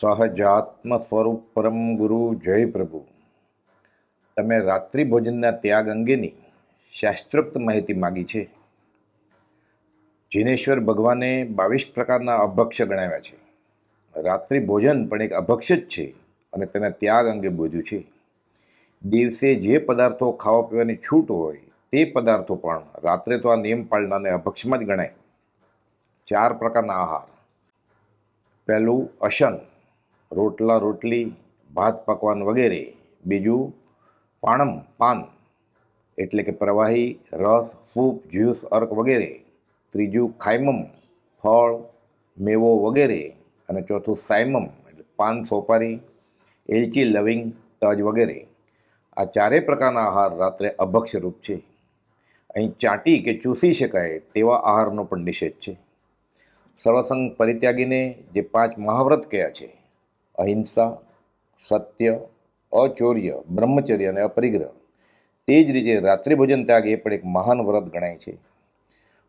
સહજાત્મ સ્વરૂપ પરમ ગુરુ જય પ્રભુ. તમે રાત્રિ ભોજનના ત્યાગ અંગેની શાસ્ત્રોક્ત માહિતી માગી છે. જિનેશ્વર ભગવાને બાવીસ પ્રકારના અભક્ષ્ય ગણાવ્યા છે. રાત્રિ ભોજન પણ એક અભક્ષ્ય જ છે અને તેના ત્યાગ અંગે બોધ્યું છે. દિવસે જે પદાર્થો ખાવા પીવાની છૂટ હોય તે પદાર્થો પણ રાત્રે તો આ નિયમ પાળનારને અભક્ષ્યમાં જ ગણાય. ચાર પ્રકારના આહાર. પહેલું અશન. રોટલા, રોટલી, ભાત, પકવાન વગેરે. બીજું, પાણમ, પાન. એટલે કે પ્રવાહી, રસ, સૂપ, જ્યુસ, અર્ક વગેરે. ત્રીજું ખાયમમ ફળ, મેવો વગેરે. અને ચોથું સાયમમ એટલે પાન, સોપારી, એલચી, લવિંગ, તજ વગેરે. આ ચારેય પ્રકારના આહાર રાત્રે અભક્ષરૂપ છે. અહીં ચાટી કે ચૂસી શકાય તેવા આહારનો પણ નિષેધ છે. સર્વસંગ પરિત્યાગીને જે પાંચ મહાવ્રત કયા છે અહિંસા, સત્ય અચૌર્ય બ્રહ્મચર્ય અને અપરિગ્રહ. તે જ રીતે રાત્રિભોજન ત્યાગ એ પણ એક મહાન વ્રત ગણાય છે.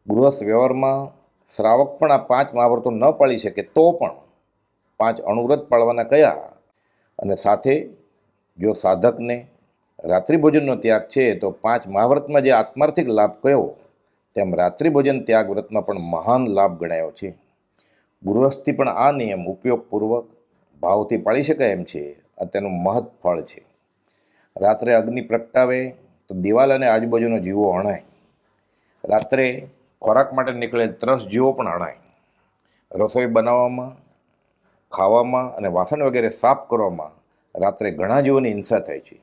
ગૃહસ્થ વ્યવહારમાં શ્રાવક પણ આ પાંચ મહાવ્રતો ન પાળી શકે તો પણ પાંચ અણુવ્રત પાળવાના કયા? અને સાથે જો સાધકને રાત્રિભોજનનો ત્યાગ છે તો પાંચ મહાવ્રતમાં જે આત્માર્થિક લાભ કયો? તેમ રાત્રિભોજન ત્યાગ વ્રતમાં પણ મહાન લાભ ગણાયો છે. ગૃહસ્થી પણ આ નિયમ ઉપયોગપૂર્વક ભાવથી પાળી શકાય એમ છે. આ તેનું મહৎ ફળ છે. રાત્રે અગ્નિ પ્રગટાવે તો દિવાલ અને આજુબાજુનો જીવો હણાય. રાત્રે ખોરાક માટે નીકળે ત્રસ જીવો પણ હણાય. રસોઈ બનાવવામાં, ખાવામાં અને વાસણ વગેરે સાફ કરવામાં રાત્રે ઘણા જીવોની હિંસા થાય છે.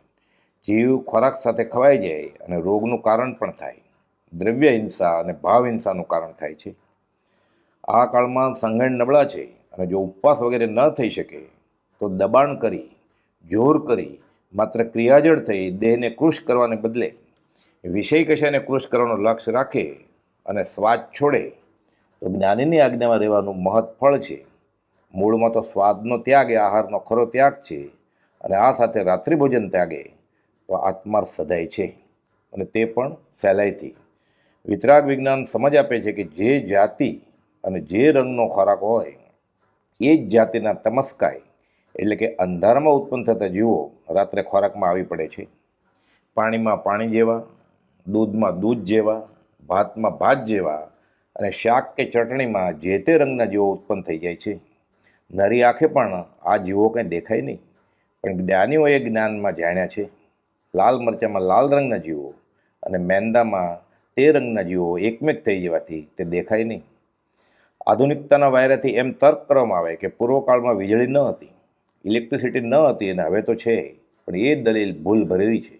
જીવ ખોરાક સાથે ખવાઈ જાય અને રોગનું કારણ પણ થાય. દ્રવ્ય હિંસા અને ભાવ હિંસાનું કારણ થાય છે. આ કાળમાં સંગણ નબળા છે. અને જો ઉપવાસ વગેરે ન થઈ શકે, તો દબાણ કરી, જોર કરી, માત્ર ક્રિયાજળ થઈ દેહને કૃશ કરવાને બદલે વિષય કશાને કૃશ કરવાનો લક્ષ્ય રાખે અને સ્વાદ છોડે, તો જ્ઞાનીની આજ્ઞામાં રહેવાનું મહৎ ફળ છે. મૂળમાં તો સ્વાદનો ત્યાગ એ આહારનો ખરો ત્યાગ છે અને આ સાથે રાત્રિભોજન ત્યાગે, તો આત્માર સદાય છે અને તે પણ સહેલાઈથી. વિતરાગ વિજ્ઞાન સમજ આપે છે કે જે જાતિ અને જે રંગનો ખોરાક હોય એ જ જાતિના તમસ્કાય એટલે કે અંધારામાં ઉત્પન્ન થતા જીવો રાત્રે ખોરાકમાં આવી પડે છે. પાણીમાં પાણી જેવા, દૂધમાં દૂધ જેવા, ભાતમાં ભાત જેવા અને શાક કે ચટણીમાં જે તે રંગના જીવો ઉત્પન્ન થઈ જાય છે. નરી આંખે પણ આ જીવો કંઈ દેખાય નહીં, પણ જ્ઞાનીઓએ જ્ઞાનમાં જાણ્યા છે. લાલ મરચામાં લાલ રંગના જીવો અને મેંદામાં તે રંગના જીવો એકમેક થઈ જવાથી તે દેખાય નહીં. આધુનિકતાના વાયરાથી એમ તર્ક કરવામાં આવે કે પૂર્વકાળમાં વીજળી ન હતી, ઇલેક્ટ્રિસિટી ન હતી અને હવે તો છે પણ એ દલીલ ભૂલ ભરેલી છે.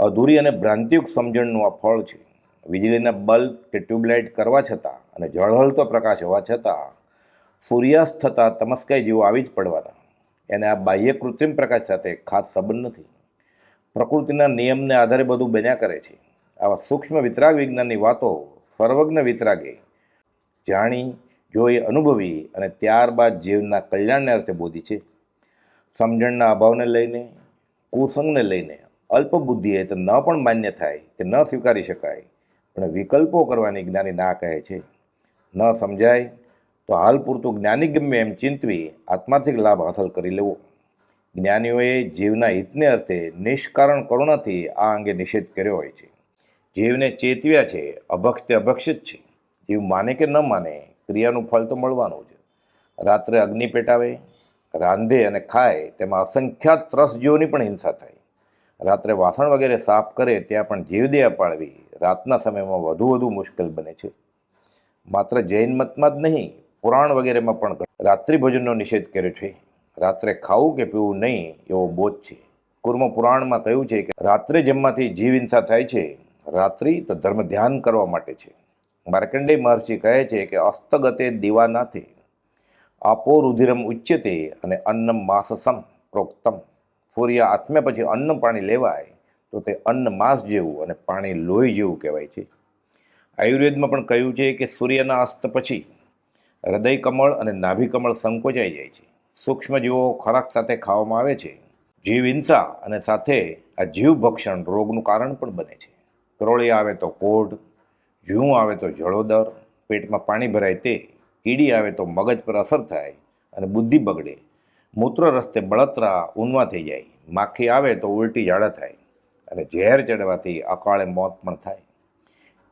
અધૂરી અને ભ્રાંતિયુક્ત સમજણનું આ ફળ છે. વીજળીના બલ્બ કે ટ્યુબલાઇટ કરવા છતાં અને ઝળહળતો પ્રકાશ હોવા છતાં સૂર્યાસ્ત થતાં તમસ્કાઈ જેવો આવી જ પડવાના. એને આ બાહ્ય કૃત્રિમ પ્રકાશ સાથે ખાસ સંબંધ નથી. પ્રકૃતિના નિયમને આધારે બધું બન્યા કરે છે. આવા સૂક્ષ્મ વિતરાગ વિજ્ઞાનની વાતો સર્વજ્ઞ વિતરાગે જાણી, જોઈ, અનુભવી અને ત્યારબાદ જીવના કલ્યાણને અર્થે બોધી છે. સમજણના અભાવને લઈને, કુસંગને લઈને અલ્પ બુદ્ધિએ તો ન પણ માન્ય થાય કે ન સ્વીકારી શકાય, પણ વિકલ્પો કરવાની જ્ઞાની ના કહે છે. ન સમજાય તો હાલ પૂરતું જ્ઞાની ગમે એમ ચિંતવી આત્માર્થિક લાભ હાંસલ કરી લેવો. જ્ઞાનીઓએ જીવના હિતને અર્થે નિષ્કારણ કરુણાથી આ અંગે નિષેધ કર્યો હોય છે. જીવને ચેતવ્યા છે અભક્ષ તે અભક્ષ જ છે. જીવ માને કે ન માને, ક્રિયાનું ફળ તો મળવાનું છે રાત્રે અગ્નિ પેટાવે, રાંધે અને ખાય, તેમાં અસંખ્યાત ત્રસ જીવોની પણ હિંસા થાય. રાત્રે વાસણ વગેરે સાફ કરે, ત્યાં પણ જીવદયા પાળવી રાતના સમયમાં વધુ વધુ મુશ્કેલ બને છે. માત્ર જૈન મતમાં જ નહીં, પુરાણ વગેરેમાં પણ રાત્રિ ભોજનનો નિષેધ કર્યો છે. રાત્રે ખાવું કે પીવું નહીં, એવો બોધ છે. કુર્મ પુરાણમાં કહ્યું છે કે રાત્રે જમવાથી જીવ હિંસા થાય છે, રાત્રિ તો ધર્મ ધ્યાન કરવા માટે છે. માર્કંડેય મહર્ષિ કહે છે કે અસ્તગતે દીવાનાથે, આપો રુધિરમ ઉચ્યતે અને અન્નમ માસસમ પ્રોક્તમ. સૂર્ય આત્મે પછી અન્ન પાણી લેવાય, તો તે અન્ન માંસ જેવું અને પાણી લોહી જેવું કહેવાય છે. આયુર્વેદમાં પણ કહ્યું છે કે સૂર્યના અસ્ત પછી હૃદય કમળ અને નાભી કમળ સંકોચાઈ જાય છે. સૂક્ષ્મ જીવો ખોરાક સાથે ખાવામાં આવે છે. જીવ હિંસા અને સાથે આ જીવ ભક્ષણ રોગનું કારણ પણ બને છે. કરોળી આવે તો કોઢ જૂં આવે તો જળોદર પેટમાં પાણી ભરાય તે, કીડી આવે તો મગજ પર અસર થાય અને બુદ્ધિ બગડે. મૂત્ર રસ્તે બળતરા ઊનવા થઈ જાય, માખી આવે તો ઉલટી ઝાડા થાય અને ઝેર ચડવાથી અકાળે મોત પણ થાય.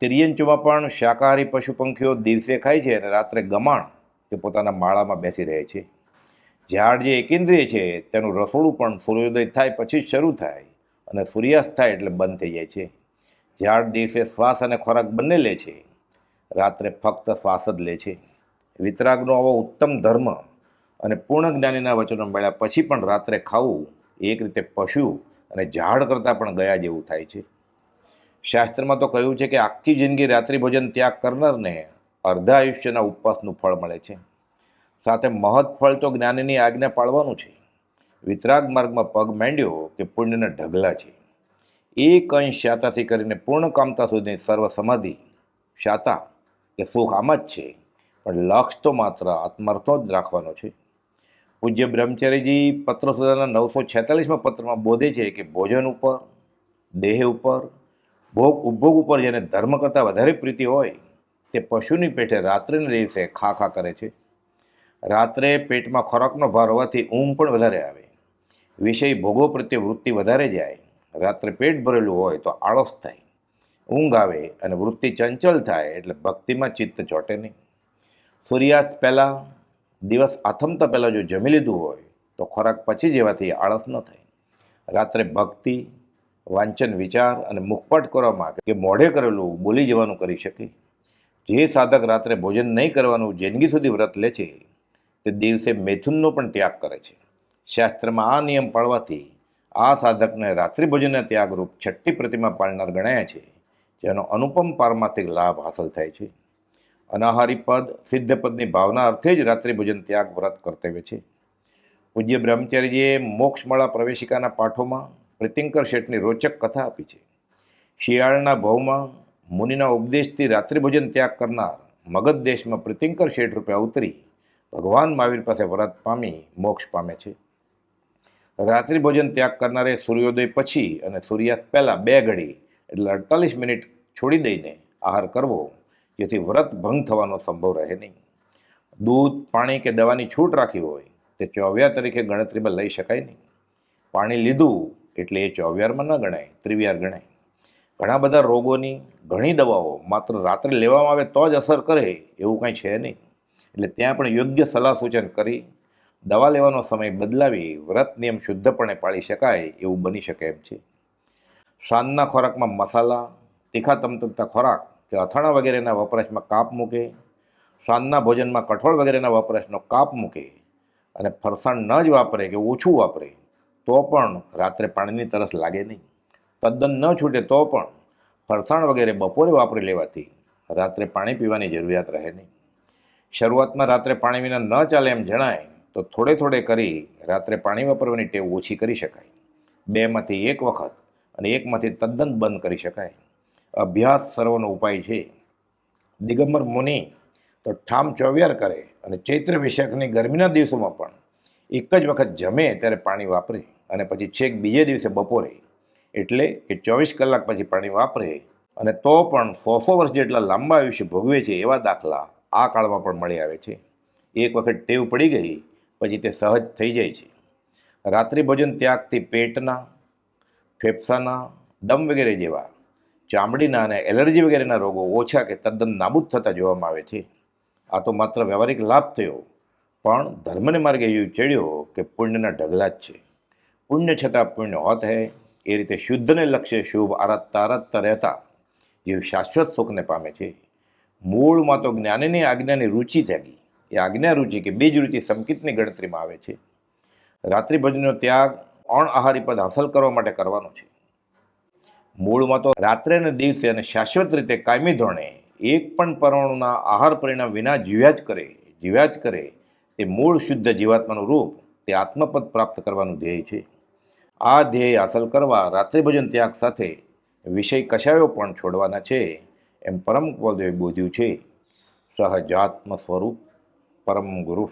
તિર્યંચુમાં પણ શાકાહારી પશુ પંખીઓ દિવસે ખાય છે અને રાત્રે ગમાણ તે પોતાના માળામાં બેસી રહે છે. ઝાડ જે એકેન્દ્રિય છે, તેનું રસોડું પણ સૂર્યોદય થાય પછી જ શરૂ થાય અને સૂર્યાસ્ત થાય એટલે બંધ થઈ જાય છે. ઝાડ દિવસે શ્વાસ અને ખોરાક બંને લે છે, રાત્રે ફક્ત શ્વાસ જ લે છે. વિતરાગનો આવો ઉત્તમ ધર્મ અને પૂર્ણ જ્ઞાનીના વચનો મળ્યા પછી પણ રાત્રે ખાવું એક રીતે પશુ અને ઝાડ કરતાં પણ ગયા જેવું થાય છે. શાસ્ત્રમાં તો કહ્યું છે કે આખી જિંદગી રાત્રિ ભોજન ત્યાગ કરનારને અર્ધા આયુષ્યના ઉપવાસનું ફળ મળે છે. સાથે મહત ફળ તો જ્ઞાનીની આજ્ઞા પાળવાનું છે. વિતરાગ માર્ગમાં પગ માંડ્યો કે પુણ્યના ઢગલા છે. એક અંશ શાતાથી કરીને પૂર્ણ કામતા સુધી સર્વ સમાધિ, શાતા કે સુખ આમ જ છે. પણ લક્ષ તો માત્ર આત્માર્થો જ રાખવાનો છે. પૂજ્ય બ્રહ્મચારીજી પત્ર સુધારના નવસો છેતાલીસમાં પત્રમાં બોધે છે કે ભોજન ઉપર, દેહ ઉપર, ભોગ, ઉપભોગ ઉપર જેને ધર્મ કરતાં વધારે પ્રીતિ હોય, તે પશુની પેટે રાત્રિને દિવસે ખા ખા કરે છે. રાત્રે પેટમાં ખોરાકનો ભાર હોવાથી ઊંઘ પણ વધારે આવે. વિષય ભોગો પ્રત્યે વૃત્તિ વધારે જાય. રાત્રે પેટ ભરેલું હોય તો આળસ થાય, ઊંઘ આવે અને વૃત્તિ ચંચલ થાય એટલે ભક્તિમાં ચિત્ત ચોટે નહીં. સૂર્યાસ્ત પહેલાં, દિવસ આથમતા પહેલાં જો જમી લીધું હોય તો ખોરાક પછી જેવાથી આળસ ન થાય. રાત્રે ભક્તિ, વાંચન, વિચાર અને મુખપટ કરવામાં કે મોઢે કરેલું બોલી જવાનું કરી શકે. જે સાધક રાત્રે ભોજન નહીં કરવાનું જિંદગી સુધી વ્રત લે છે, તે દિવસે મેથુનનો પણ ત્યાગ કરે છે. શાસ્ત્રમાં આ નિયમ પાળવાથી આ સાધકને રાત્રિ ભોજનના ત્યાગરૂપ છઠ્ઠી પ્રતિમા પાળનાર ગણાયા છે, જેનો અનુપમ પારમાર્થિક લાભ હાંસલ થાય છે. અનાહારી પદ, સિદ્ધ પદની ભાવના અર્થે જ રાત્રિ ભોજન ત્યાગ વ્રત કર્તવ્ય છે. પૂજ્ય બ્રહ્મચારીજીએ મોક્ષમાળા પ્રવેશિકાના પાઠોમાં પ્રિતિંકર શેઠની રોચક કથા આપી છે. શિયાળના ભાવમાં મુનિના ઉપદેશથી રાત્રિ ભોજન ત્યાગ કરનાર મગધ દેશમાં પ્રીતિંકર શેઠ રૂપે અવતરી ભગવાન મહાવીર પાસે વ્રત પામી મોક્ષ પામે છે. રાત્રિ ભોજન ત્યાગ કરનારે સૂર્યોદય પછી અને સૂર્યાસ્ત પહેલાં બે ઘડી, એટલે અડતાલીસ મિનિટ છોડી દઈને આહાર કરવો, જેથી વ્રત ભંગ થવાનો સંભવ રહે નહીં. દૂધ, પાણી કે દવાની છૂટ રાખી હોય, તે ચોવ્યા તરીકે ગણતરીમાં લઈ શકાય નહીં. પાણી લીધું એટલે એ ચોવ્યારમાં ન ગણાય, ત્રિવ્યાર ગણાય. ઘણા બધા રોગોની ઘણી દવાઓ માત્ર રાત્રે લેવામાં આવે તો જ અસર કરે એવું કાંઈ છે નહીં. એટલે ત્યાં પણ યોગ્ય સલાહ સૂચન કરી દવા લેવાનો સમય બદલાવી વ્રત નિયમ શુદ્ધપણે પાળી શકાય એવું બની શકે એમ છે. સાંજના ખોરાકમાં મસાલા, તીખા તમતમતા ખોરાક કે અથાણા વગેરેના વપરાશમાં કાપ મૂકે, સાંજના ભોજનમાં કઠોળ વગેરેના વપરાશનો કાપ મૂકે અને ફરસાણ ન જ વાપરે કે ઓછું વાપરે, તો પણ રાત્રે પાણીની તરસ લાગે નહીં. તદ્દન ન છૂટે તો પણ ફરસાણ વગેરે બપોરે વાપરી લેવાથી રાત્રે પાણી પીવાની જરૂરિયાત રહે નહીં. શરૂઆતમાં રાત્રે પાણી વિના ન ચાલે એમ જણાય તો થોડે થોડે કરી રાત્રે પાણી વાપરવાની ટેવ ઓછી કરી શકાય. બેમાંથી એક વખત અને એકમાંથી તદ્દન બંધ કરી શકાય. અભ્યાસ સર્વનો ઉપાય છે. દિગંબર મુનિ તો ઠામ ચોવિયાર કરે અને ચૈત્ર વિશાખની ગરમીના દિવસોમાં પણ એક જ વખત જમે ત્યારે પાણી વાપરે અને પછી છેક બીજે દિવસે બપોરે. એટલે એ ચોવીસ કલાક પછી પાણી વાપરે અને તો પણ સો સો વર્ષ જેટલા લાંબા આયુષ્ય ભોગવે છે એવા દાખલા આ કાળમાં પણ મળી આવે છે. એક વખત ટેવ પડી ગઈ પછી તે સહજ થઈ જાય છે. રાત્રિ ભોજન ત્યાગથી પેટના, ફેફસાના, દમ વગેરે જેવા ચામડીના અને એલર્જી વગેરેના રોગો ઓછા કે તદ્દન નાબૂદ થતા જોવામાં આવે છે. આ તો માત્ર વ્યવહારિક લાભ થયો, પણ ધર્મને માર્ગે એવું ચડ્યો કે પુણ્યના ઢગલા જ છે. પુણ્ય છતાં પુણ્ય હોત હે, એ રીતે શુદ્ધને લક્ષ્ય શુભ આરાધતા આરાધતા રહેતા જેવી શાશ્વત સુખને પામે છે. મૂળમાં તો જ્ઞાનીની આજ્ઞાની રુચિ ત્યાગી. એ આજ્ઞા રુચિ કે બીજ રુચિ સંકિતની ગણતરીમાં આવે છે. રાત્રિ ભજનનો ત્યાગ અણ આહારી પદ હાંસલ કરવા માટે કરવાનો છે. મૂળમાં તો રાત્રે અને દિવસે અને શાશ્વત રીતે કાયમી ધોરણે એક પણ પરમાણુના આહાર પરિણામ વિના જીવ્યા જ કરે, જીવ્યા જ કરે તે મૂળ શુદ્ધ જીવાત્માનું રૂપ તે આત્મપદ પ્રાપ્ત કરવાનું ધ્યેય છે. આ ધ્યેય હાંસલ કરવા રાત્રિ ભોજન ત્યાગ સાથે વિષય કશાયો પણ છોડવાના છે એમ પરમ પદે બોધ્યું છે. સહજાત્મ સ્વરૂપ પરમ ગુરુ